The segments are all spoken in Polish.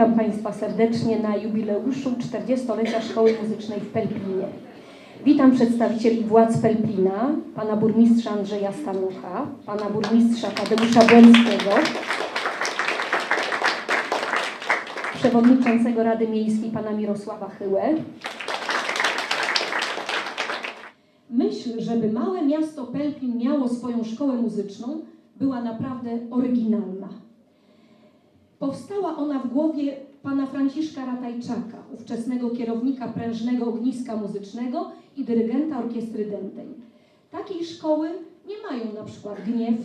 Witam Państwa serdecznie na jubileuszu 40-lecia Szkoły Muzycznej w Pelplinie. Witam przedstawicieli władz Pelplina, pana burmistrza Andrzeja Stanucha, pana burmistrza Tadeusza Błęckiego, przewodniczącego Rady Miejskiej pana Mirosława Chyłę. Myśl, żeby małe miasto Pelplin miało swoją szkołę muzyczną, była naprawdę oryginalna. Powstała ona w głowie pana Franciszka Ratajczaka, ówczesnego kierownika prężnego ogniska muzycznego i dyrygenta orkiestry dętej. Takiej szkoły nie mają na przykład Gniew,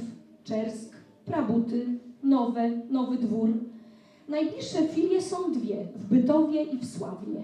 Czersk, Prabuty, Nowe, Nowy Dwór. Najbliższe filie są dwie, w Bytowie i w Sławnie.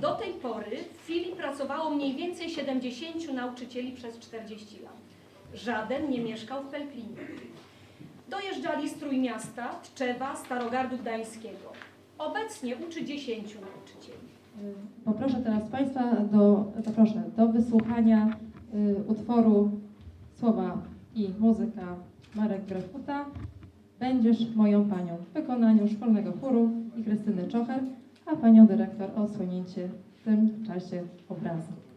Do tej pory w filii pracowało mniej więcej 70 nauczycieli przez 40 lat. Żaden nie mieszkał w Pelplinie. Dojeżdżali z Trójmiasta, Tczewa, Starogardu Gdańskiego. Obecnie uczy 10 nauczycieli. Poproszę teraz Państwa do, zaproszę do wysłuchania y, utworu słowa i muzyka Marek Grefuta Będziesz moją panią w wykonaniu szkolnego chóru i Krystyny Czocher, a panią dyrektor o odsłonięcie w tym czasie obrazu.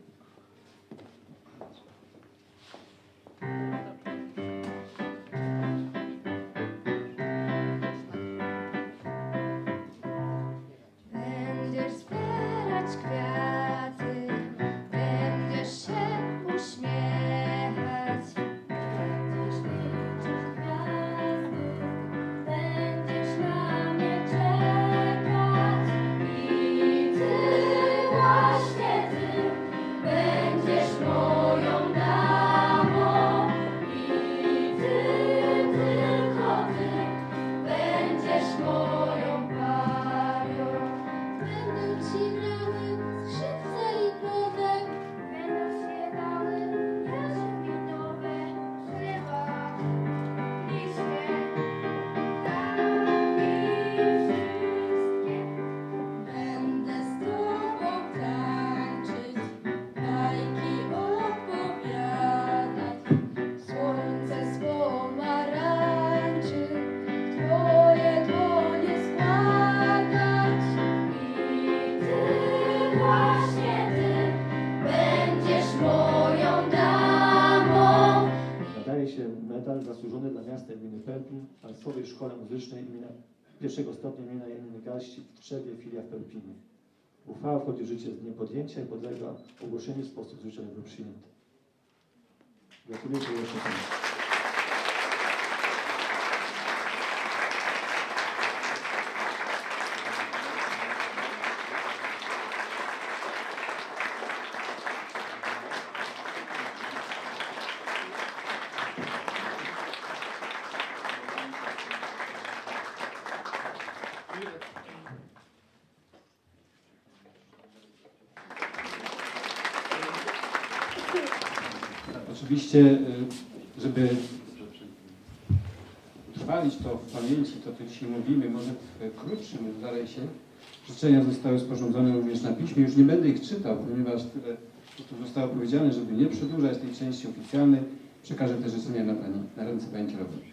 Pelplin Państwowej Szkole Muzycznej imienia pierwszego stopnia imienia Janiny Garści w Trzewie, filia w Pelplinie. Uchwała wchodzi w życie z dniem podjęcia i podlega ogłoszeniu w sposób zwyczajowy przyjęty. Gratuluję serdecznie Państwu. Oczywiście, y, żeby utrwalić to w pamięci, to co dzisiaj mówimy, może w krótszym zarysie, życzenia zostały sporządzone również na piśmie. Już nie będę ich czytał, ponieważ tyle tu zostało powiedziane, żeby nie przedłużać tej części oficjalnej. Przekażę te życzenia na, pani, na ręce Pani Kierowniczej.